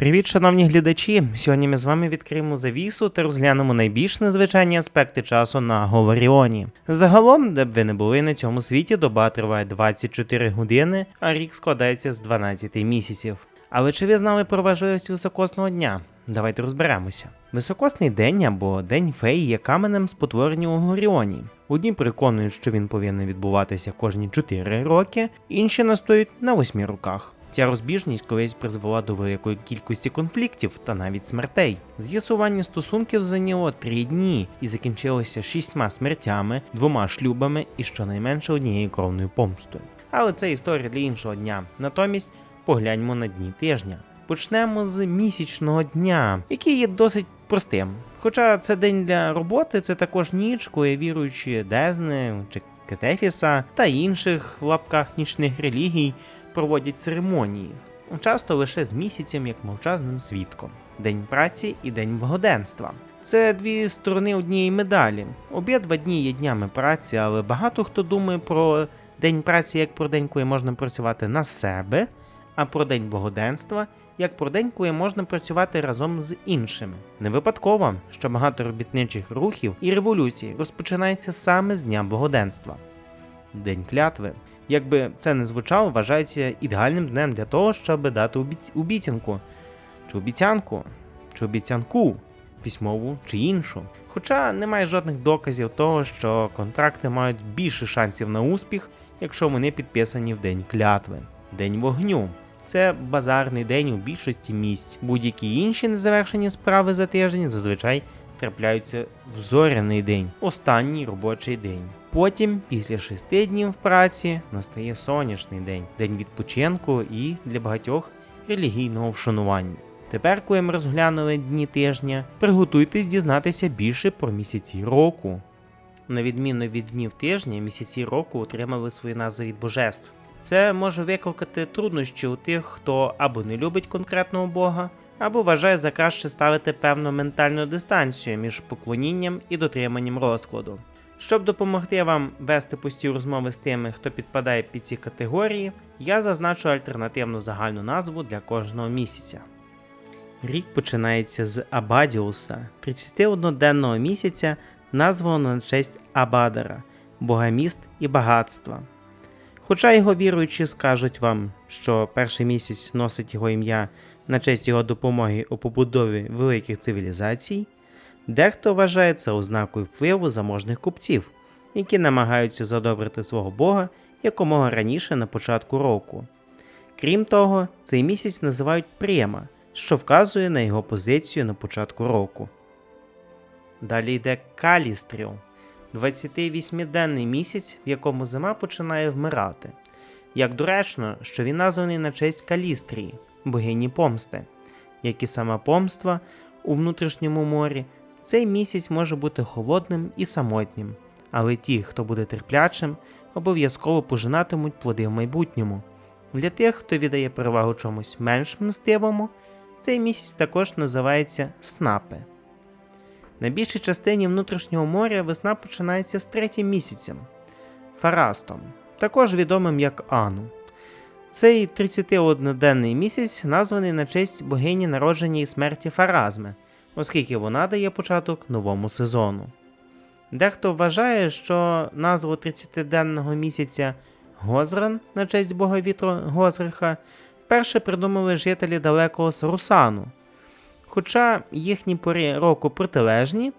Привіт, шановні глядачі! Сьогодні ми з вами відкриємо завісу та розглянемо найбільш незвичайні аспекти часу на Говоріоні. Загалом, де б ви не були на цьому світі, доба триває 24 години, а рік складається з 12 місяців. Але чи ви знали про важливість високосного дня? Давайте розберемося. Високосний день або День феї є каменем спотворення у Горіоні. Одні переконують, що він повинен відбуватися кожні 4 роки, інші настоють на 8 роках. Ця розбіжність колись призвела до великої кількості конфліктів та навіть смертей. З'ясування стосунків зайняло три дні і закінчилося шістьма смертями, двома шлюбами і щонайменше однією кровною помстою. Але це історія для іншого дня. Натомість погляньмо на дні тижня. Почнемо з місячного дня, який є досить простим. Хоча це день для роботи, це також ніч, коли віруючі Дезни чи Кетефіса та інших в лапках нічних релігій проводять церемонії, часто лише з місяцем як мовчазним свідком. День праці і День благоденства. Це дві сторони однієї медалі. Обидва дні є днями праці, але багато хто думає про день праці як про день, коли можна працювати на себе, а про день благоденства як про день, коли можна працювати разом з іншими. Не випадково, що багато робітничих рухів і революцій розпочинається саме з Дня благоденства. День клятви. Якби це не звучало, вважається ідеальним днем для того, щоб дати обіц... обіцянку, чи обіцянку, чи обіцянку, письмову чи іншу. Хоча немає жодних доказів того, що контракти мають більше шансів на успіх, якщо вони підписані в день клятви. День вогню. Це базарний день у більшості місць. Будь-які інші незавершені справи за тиждень зазвичай трапляються в зоряний день, останній робочий день. Потім, після шести днів праці, настає сонячний день, день відпочинку і для багатьох релігійного вшанування. Тепер, коли ми розглянули дні тижня, приготуйтесь дізнатися більше про місяці року. На відміну від днів тижня, місяці року отримали свої назви від божеств. Це може викликати труднощі у тих, хто або не любить конкретного бога, або вважає за краще ставити певну ментальну дистанцію між поклонінням і дотриманням розкладу. Щоб допомогти вам вести пусті розмови з тими, хто підпадає під ці категорії, я зазначу альтернативну загальну назву для кожного місяця. Рік починається з Абадіуса, 31-денного місяця, названого на честь Абадара, богаміст і багатства. Хоча його віруючі скажуть вам, що перший місяць носить його ім'я на честь його допомоги у побудові великих цивілізацій, дехто вважає це ознакою впливу заможних купців, які намагаються задобрити свого Бога якомога раніше на початку року. Крім того, цей місяць називають Прєма, що вказує на його позицію на початку року. Далі йде Калістріл, 28-денний місяць, в якому зима починає вмирати. Як доречно, що він названий на честь Калістрії, богині помсти, як і сама помства у внутрішньому морі, цей місяць може бути холодним і самотнім, але ті, хто буде терплячим, обов'язково пожинатимуть плоди в майбутньому. Для тих, хто віддає перевагу чомусь менш мстивому, цей місяць також називається снапи. На більшій частині внутрішнього моря весна починається з третім місяцем Фарастом, також відомим як Ану. Цей 31-денний місяць названий на честь богині народження і смерті Фаразми, оскільки вона дає початок новому сезону. Дехто вважає, що назву 30-денного місяця Гозран на честь бога вітру Гозриха вперше придумали жителі далекого Сарусану. Хоча їхні пори року протилежні,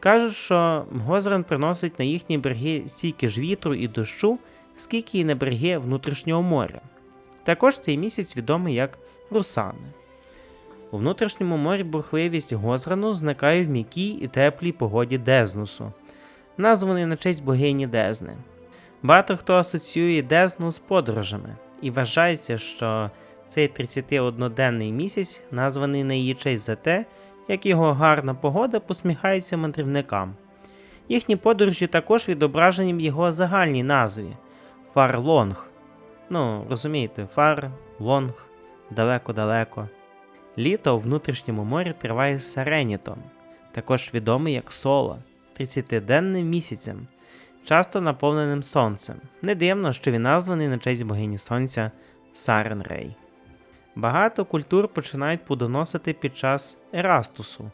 кажуть, що Гозран приносить на їхні береги стільки ж вітру і дощу, скільки і на береги внутрішнього моря. Також цей місяць відомий як Русани. У внутрішньому морі бурхливість Гозрану зникає в м'якій і теплій погоді Дезнусу, названий на честь богині Дезни. Багато хто асоціює Дезну з подорожами, і вважається, що цей 31-денний місяць названий на її честь за те, як його гарна погода посміхається мандрівникам. Їхні подорожі також відображені в його загальній назві Фарлонг. Ну, розумієте, фар, лонг, далеко-далеко. Літо у внутрішньому морі триває Саренітом, також відомий як Соло, 30-денним місяцем, часто наповненим сонцем. Не дивно, що він названий на честь богині сонця Сарен Рей. Багато культур починають плодоносити під час Ерастусу,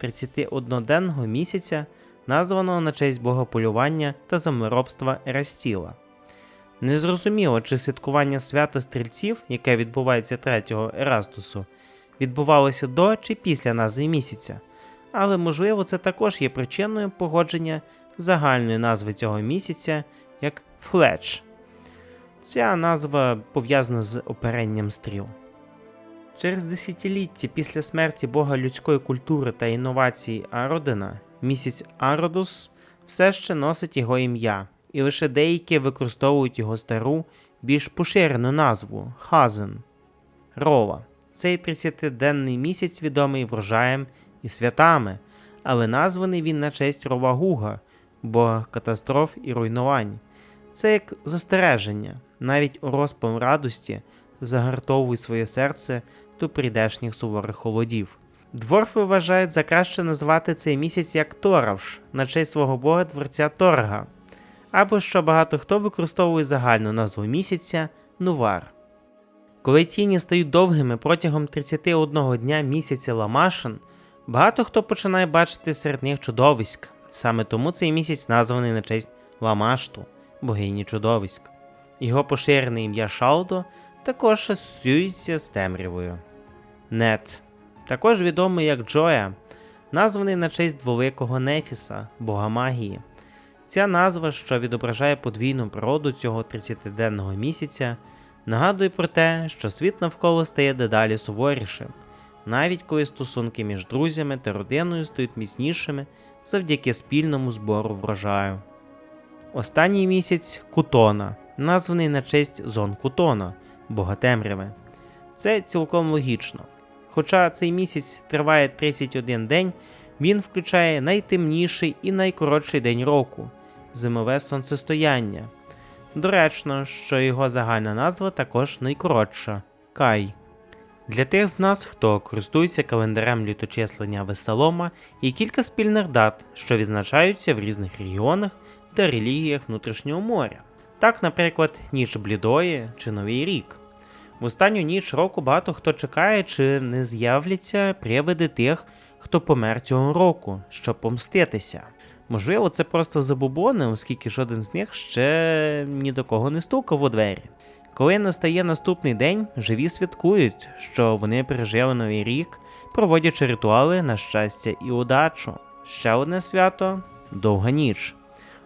31-денного місяця, названого на честь бога полювання та землеробства Ерастіла. Незрозуміло, чи святкування свята стрільців, яке відбувається 3 Ерастусу, відбувалося до чи після назви місяця, але можливо це також є причиною погодження загальної назви цього місяця як Фледж. Ця назва пов'язана з оперенням стріл. Через десятиліття після смерті бога людської культури та інновацій Ародена, місяць Ародус все ще носить його ім'я, і лише деякі використовують його стару, більш поширену назву Хазен. Рова. Цей 30-денний місяць відомий врожаєм і святами, але названий він на честь Рова Гуга, бога катастроф і руйнувань. Це як застереження, навіть у розпал радості загартовуй своє серце до прийдешніх суворих холодів. Дворфи вважають за краще назвати цей місяць як Торавш на честь свого бога творця Торга, або що багато хто використовує загальну назву місяця Нувар. Коли тіні стають довгими протягом 31 дня місяця Ламашин, багато хто починає бачити серед них чудовиськ. Саме тому цей місяць названий на честь Ламашту, богині чудовиськ. Його поширене ім'я Шалдо також асоціюється з темрявою. Нет, також відомий як Джоя, названий на честь великого Нефіса, бога магії. Ця назва, що відображає подвійну природу цього 30-денного місяця, нагадує про те, що світ навколо стає дедалі суворішим, навіть коли стосунки між друзями та родиною стають міцнішими завдяки спільному збору врожаю. Останній місяць Кутона, названий на честь зон Кутона, бога темряви. Це цілком логічно. Хоча цей місяць триває 31 день, він включає найтемніший і найкоротший день року зимове сонцестояння. Доречно, що його загальна назва також найкоротша Кай. Для тих з нас, хто користується календарем літочислення Весолома, є кілька спільних дат, що відзначаються в різних регіонах та релігіях внутрішнього моря. Так, наприклад, ніч Блідої чи Новий рік. В останню ніч року багато хто чекає, чи не з'являться привиди тих, хто помер цього року, щоб помститися. Можливо, це просто забубони, оскільки жоден з них ще ні до кого не стукав у двері. Коли настає наступний день, живі святкують, що вони пережили новий рік, проводячи ритуали на щастя і удачу. Ще одне свято довга ніч.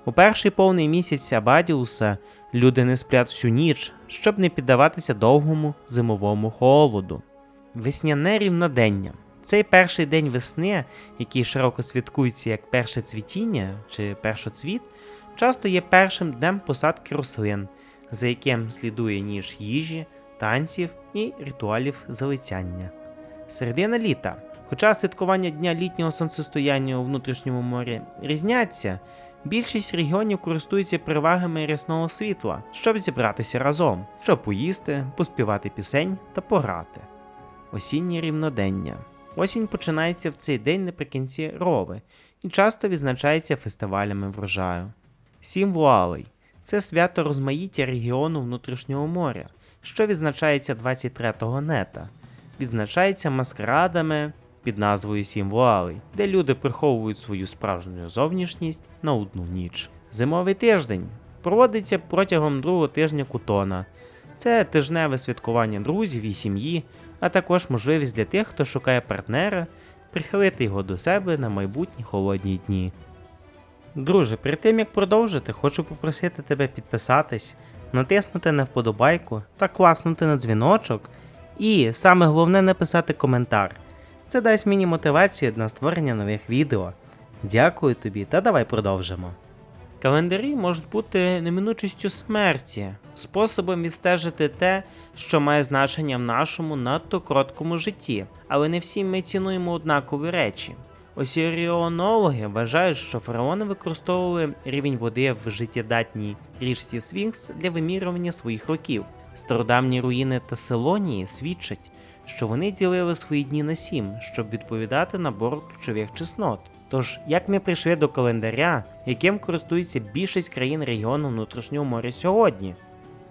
У перший повний місяць Абадіуса люди не сплять всю ніч, щоб не піддаватися довгому зимовому холоду. Весняне рівнодення. Цей перший день весни, який широко святкується як перше цвітіння чи першоцвіт, часто є першим днем посадки рослин, за яким слідує ніж їжі, танців і ритуалів залицяння. Середина літа. Хоча святкування дня літнього сонцестояння у внутрішньому морі різняться, більшість регіонів користуються перевагами рясного світла, щоб зібратися разом, щоб поїсти, поспівати пісень та пограти. Осіннє рівнодення. Осінь починається в цей день наприкінці рови і часто відзначається фестивалями врожаю. Сім вуалей це свято розмаїття регіону внутрішнього моря, що відзначається 23-го нета, відзначається маскарадами під назвою Сім вуалей, де люди приховують свою справжню зовнішність на одну ніч. Зимовий тиждень проводиться протягом другого тижня кутона. Це тижневе святкування друзів і сім'ї, а також можливість для тих, хто шукає партнера, прихилити його до себе на майбутні холодні дні. Друже, перед тим як продовжити, хочу попросити тебе підписатись, натиснути на вподобайку та класнути на дзвіночок. І саме головне написати коментар. Це дасть мені мотивацію на створення нових відео. Дякую тобі та давай продовжимо. Календарі можуть бути неминучістю смерті, способом відстежити те, що має значення в нашому надто короткому житті, але не всі ми цінуємо однакові речі. Осіріонологи вважають, що фараони використовували рівень води в життєдатній річці Сфінкс для вимірювання своїх років. Стародавні руїни Таселонії свідчать, що вони ділили свої дні на сім, щоб відповідати набору ключових чеснот. Тож, як ми прийшли до календаря, яким користується більшість країн регіону внутрішнього моря сьогодні?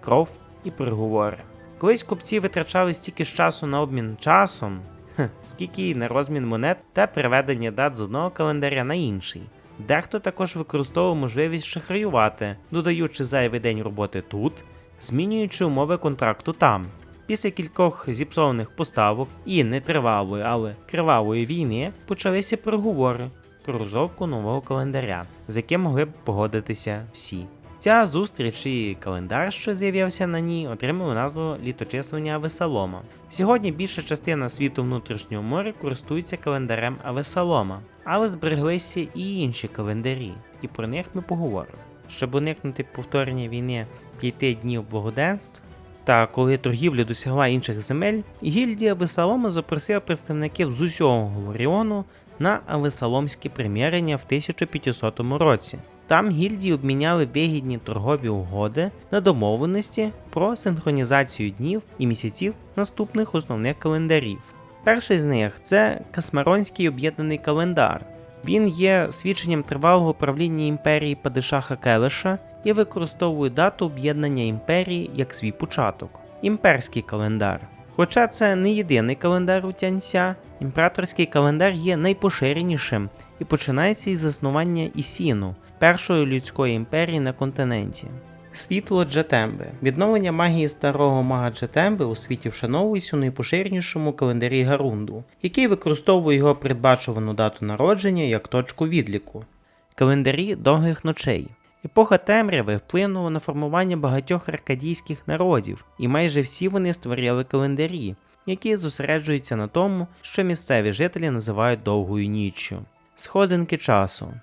Кров і переговори. Колись купці витрачали стільки ж часу на обмін часом, скільки й на розмін монет та переведення дат з одного календаря на інший. Дехто також використовував можливість шахраювати, додаючи зайвий день роботи тут, змінюючи умови контракту там. Після кількох зіпсованих поставок і нетривалої, але кривавої війни почалися переговори про розробку нового календаря, з яким могли б погодитися всі. Ця зустріч і календар, що з'явився на ній, отримали назву літочислення Авесалома. Сьогодні більша частина світу внутрішнього моря користується календарем Авесалома, але збереглися і інші календарі, і про них ми поговоримо. Щоб уникнути повторення війни п'яти днів благоденств, та коли торгівля досягла інших земель, гільдія Авесалома запросила представників з усього Говоріону на Авесаломські примірення в 1500 році. Там гільдії обміняли вигідні торгові угоди на домовленості про синхронізацію днів і місяців наступних основних календарів. Перший з них це Касмаронський об'єднаний календар. Він є свідченням тривалого правління імперії Падишаха Келеша і використовує дату об'єднання імперії як свій початок. Імперський календар. Хоча це не єдиний календар у Тянься, імператорський календар є найпоширенішим і починається із заснування Ісіну, першої людської імперії на континенті. Світло Джетемби. Відновлення магії старого мага Джетемби у світі вшановується у найпоширенішому календарі Гарунду, який використовує його передбачувану дату народження як точку відліку. Календарі довгих ночей. Епоха темряви вплинула на формування багатьох аркадійських народів, і майже всі вони створили календарі, які зосереджуються на тому, що місцеві жителі називають довгою ніччю. Сходинки часу.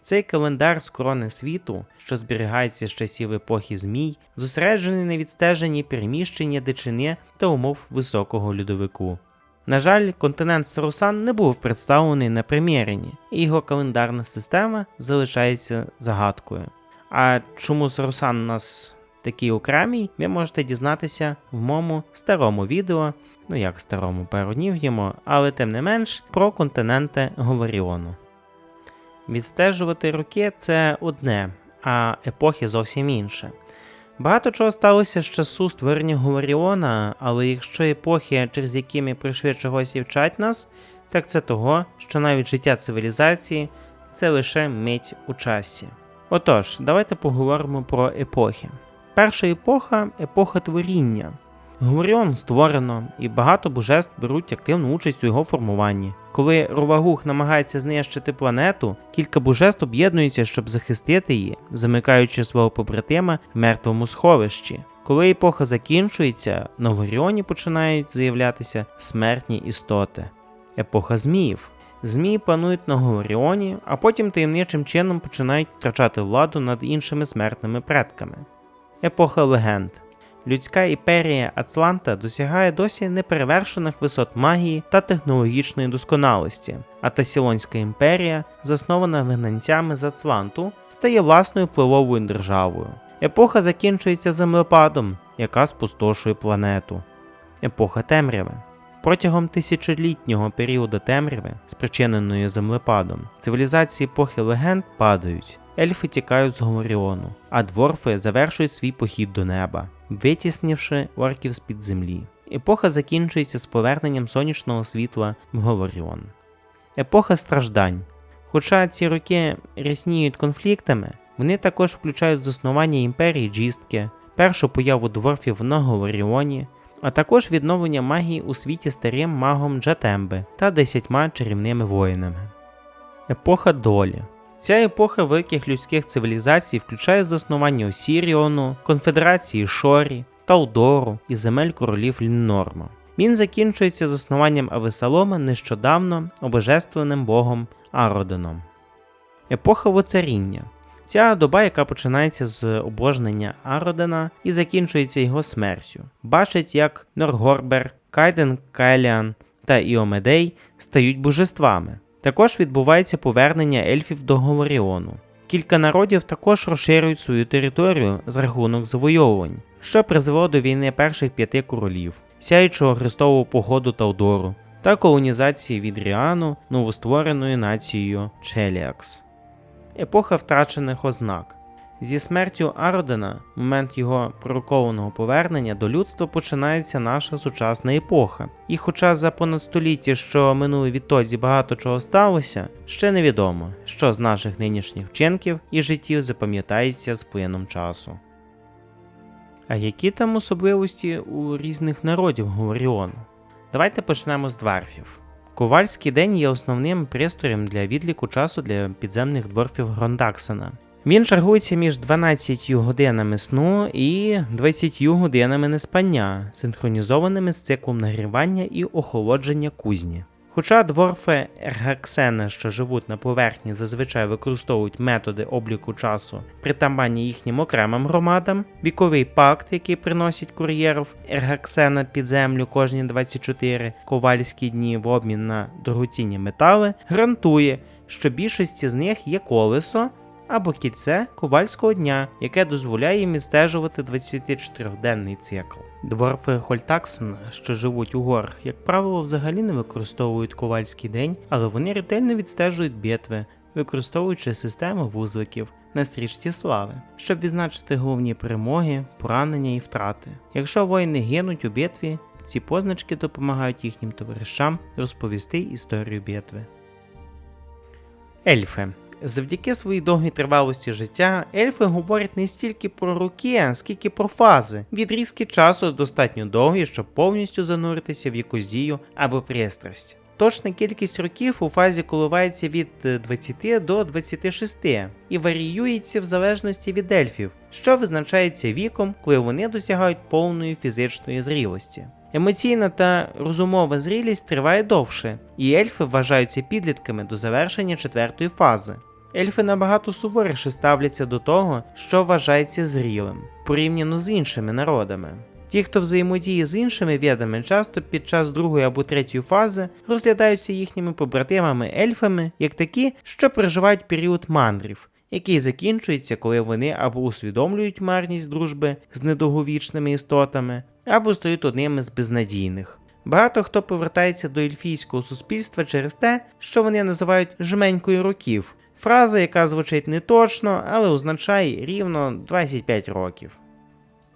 Цей календар з корони світу, що зберігається з часів епохи змій, зосереджений на відстеженні переміщення дичини та умов високого льодовику. На жаль, континент Сарусан не був представлений на приміренні, і його календарна система залишається загадкою. А чому Сарусан у нас такий окремий, ви можете дізнатися в моєму старому відео, ну як старому пару днів йому, але тим не менш про континенти Говоріону. Відстежувати роки це одне, а епохи зовсім інше. Багато чого сталося з часу створення Говоріона, але якщо епохи, через які ми пройшли чогось і вчать нас, так це того, що навіть життя цивілізації це лише мить у часі. Отож, давайте поговоримо про епохи. Перша епоха епоха творіння. Говоріон створено, і багато божеств беруть активну участь у його формуванні. Коли Ровагух намагається знищити планету, кілька божеств об'єднуються, щоб захистити її, замикаючи свого побратима в мертвому сховищі. Коли епоха закінчується, на Горіоні починають з'являтися смертні істоти. Епоха зміїв. Змії панують на Говоріоні, а потім таємничим чином починають втрачати владу над іншими смертними предками. Епоха легенд. Людська імперія Атланта досягає досі неперевершених висот магії та технологічної досконалості, а Тасілонська імперія, заснована вигнанцями з Атланту, стає власною впливовою державою. Епоха закінчується землепадом, яка спустошує планету. Епоха темряви. Протягом тисячолітнього періоду темряви, спричиненої землепадом, цивілізації епохи легенд падають, ельфи тікають з Говоріону, а дворфи завершують свій похід до неба, витіснивши орків з-під землі. Епоха закінчується з поверненням сонячного світла в Говоріон. Епоха страждань. Хоча ці роки рясніють конфліктами, вони також включають заснування імперії Джістки, першу появу дворфів на Говоріоні, а також відновлення магії у світі старим магом Джатемби та десятьма чарівними воїнами. Епоха долі. Ця епоха великих людських цивілізацій включає заснування Осіріону, Конфедерації Шорі, Талдору і земель королів Ліннорма. Він закінчується заснуванням Авесалома нещодавно обожественним богом Ароденом. Епоха воцаріння. Ця доба, яка починається з обожнення Ародена і закінчується його смертю, бачить, як Норгорбер, Кайден Кайліан та Іомедей стають божествами. Також відбувається повернення ельфів до Говоріону. Кілька народів також розширюють свою територію з рахунок завойовувань, що призвело до війни перших п'яти королів, сяючого Христового погоду Талдору та колонізації від Ріану новоствореною нацією Челіакс. Епоха втрачених ознак. Зі смертю Ародена, момент його пророкованого повернення до людства починається наша сучасна епоха. І хоча за понад століття, що минули відтоді багато чого сталося, ще невідомо, що з наших нинішніх вчинків і життів запам'ятається з плином часу. А які там особливості у різних народів Говоріону? Давайте почнемо з дварфів. Ковальський день є основним пристроєм для відліку часу для підземних дворфів Грондаксена. Він чергується між 12 годинами сну і 20 годинами неспання, синхронізованими з циклом нагрівання і охолодження кузні. Хоча дворфи Ергаксена, що живуть на поверхні, зазвичай використовують методи обліку часу, притаманні їхнім окремим громадам, віковий пакт, який приносить кур'єрів Ергаксена під землю кожні 24 ковальські дні в обмін на дорогоцінні метали, гарантує, що більшості з них є колесо або кільце ковальського дня, яке дозволяє їм відстежувати 24-денний цикл. Дворфи Хольтаксен, що живуть у горах, як правило, взагалі не використовують ковальський день, але вони ретельно відстежують битви, використовуючи систему вузликів на стрічці слави, щоб відзначити головні перемоги, поранення і втрати. Якщо воїни гинуть у битві, ці позначки допомагають їхнім товаришам розповісти історію битви. Ельфи Завдяки своїй довгій тривалості життя, ельфи говорять не стільки про роки, скільки про фази. Відрізки часу достатньо довгі, щоб повністю зануритися в якусь дію або пристрасть. Точна кількість років у фазі коливається від 20 до 26 і варіюється в залежності від ельфів, що визначається віком, коли вони досягають повної фізичної зрілості. Емоційна та розумова зрілість триває довше, і ельфи вважаються підлітками до завершення четвертої фази. Ельфи набагато суворіше ставляться до того, що вважається зрілим, порівняно з іншими народами. Ті, хто взаємодіє з іншими відами, часто під час другої або третьої фази розглядаються їхніми побратимами ельфами як такі, що переживають період мандрів, який закінчується, коли вони або усвідомлюють марність дружби з недовговічними істотами, або стають одними з безнадійних. Багато хто повертається до ельфійського суспільства через те, що вони називають жменькою років, фраза, яка звучить не точно, але означає рівно 25 років.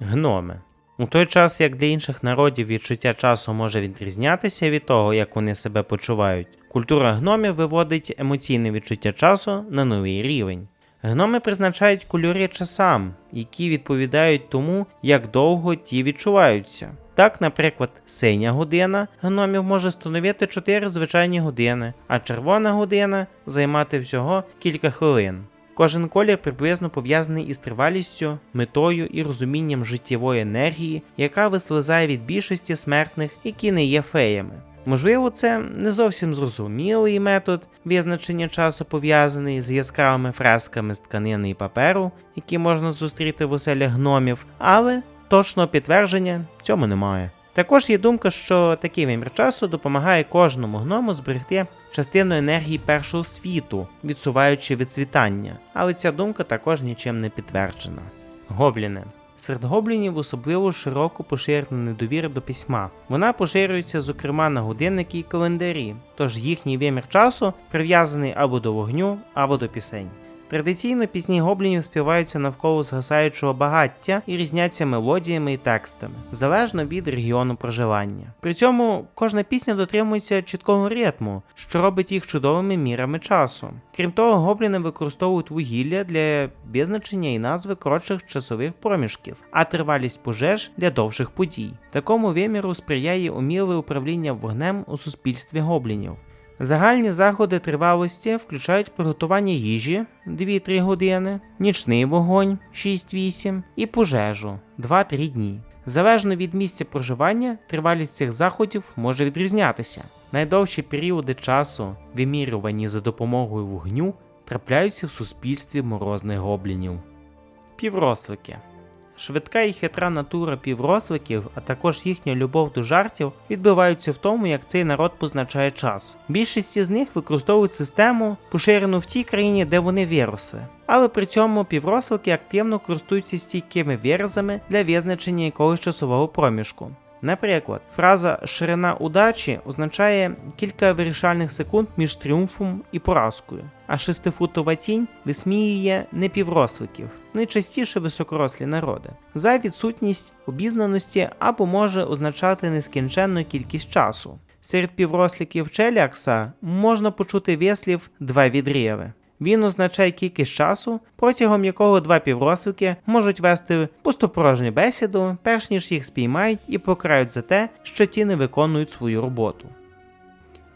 Гноми. У той час, як для інших народів відчуття часу може відрізнятися від того, як вони себе почувають, культура гномів виводить емоційне відчуття часу на новий рівень. Гноми призначають кольори часам, які відповідають тому, як довго ті відчуваються. Так, наприклад, синя година гномів може становити 4 звичайні години, а червона година займати всього кілька хвилин. Кожен колір приблизно пов'язаний із тривалістю, метою і розумінням життєвої енергії, яка вислизає від більшості смертних, які не є феями. Можливо, це не зовсім зрозумілий метод визначення часу пов'язаний з яскравими фресками з тканини і паперу, які можна зустріти в оселях гномів, але точного підтвердження цьому немає. Також є думка, що такий вимір часу допомагає кожному гному зберегти частину енергії першого світу, відсуваючи від світання, але ця думка також нічим не підтверджена. Гобліни. Серед гоблінів особливо широко поширена недовіра до письма. Вона поширюється, зокрема, на годинники і календарі, тож їхній вимір часу прив'язаний або до вогню, або до пісень. Традиційно пісні гоблінів співаються навколо згасаючого багаття і різняться мелодіями і текстами, залежно від регіону проживання. При цьому кожна пісня дотримується чіткого ритму, що робить їх чудовими мірами часу. Крім того, гобліни використовують вугілля для визначення і назви коротших часових проміжків, а тривалість пожеж для довших подій. Такому виміру сприяє уміле управління вогнем у суспільстві гоблінів. Загальні заходи тривалості включають приготування їжі 2-3 години, нічний вогонь 6-8 і пожежу 2-3 дні. Залежно від місця проживання, тривалість цих заходів може відрізнятися. Найдовші періоди часу, вимірювані за допомогою вогню, трапляються в суспільстві морозних гоблінів. Піврослики Швидка і хитра натура півросликів, а також їхня любов до жартів, відбиваються в тому, як цей народ позначає час. Більшість з них використовують систему, поширену в тій країні, де вони віруси. Але при цьому піврослики активно користуються стійкими вір'зами для визначення якогось часового проміжку. Наприклад, фраза ширина удачі означає кілька вирішальних секунд між тріумфом і поразкою, а шестифутова тінь висміює непівросликів, найчастіше високорослі народи, за відсутність обізнаності або може означати нескінченну кількість часу. Серед півросликів челякса можна почути вислів два відріви. Він означає кількість часу, протягом якого два піврослики можуть вести пустопорожню бесіду, перш ніж їх спіймають і покарають за те, що ті не виконують свою роботу.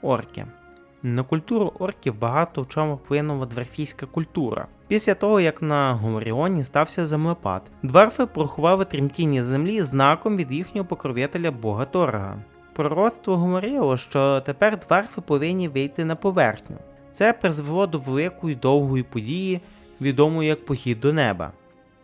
Орки. На культуру орків багато в чому вплинула дверфійська культура. Після того, як на Говоріоні стався землепад, дверфи порахували тремтіння землі знаком від їхнього покровителя бога Торга. Пророцтво говорило, що тепер дверфи повинні вийти на поверхню. Це призвело до великої довгої події, відомої як похід до неба.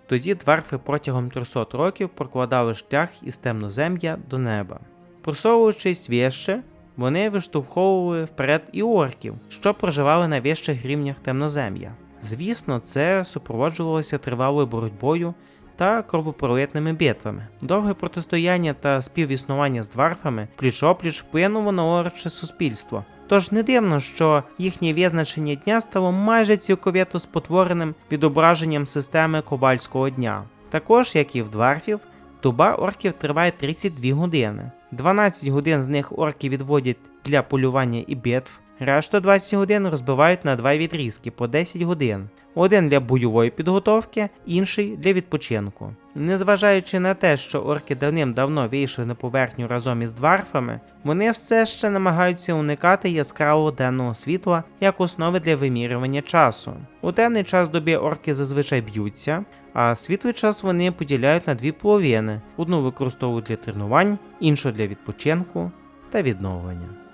Тоді дверфи протягом 300 років прокладали шлях із темнозем'я до неба. Просовуючись вище, вони виштовховували вперед і орків, що проживали на вищих рівнях темнозем'я. Звісно, це супроводжувалося тривалою боротьбою та кровопролитними битвами. Довге протистояння та співіснування з дварфами пліч-опліч вплинуло на орче суспільство. Тож не дивно, що їхнє визначення дня стало майже цілковито спотвореним відображенням системи ковальського дня. Також, як і в дварфів, доба орків триває 32 години. 12 годин з них орки відводять для полювання і битв, решту 20 годин розбивають на два відрізки по 10 годин. Один для бойової підготовки, інший для відпочинку. Незважаючи на те, що орки давним-давно вийшли на поверхню разом із дварфами, вони все ще намагаються уникати яскравого денного світла як основи для вимірювання часу. У темний час доби орки зазвичай б'ються, а світлий час вони поділяють на дві половини: одну використовують для тренувань, іншу для відпочинку та відновлення.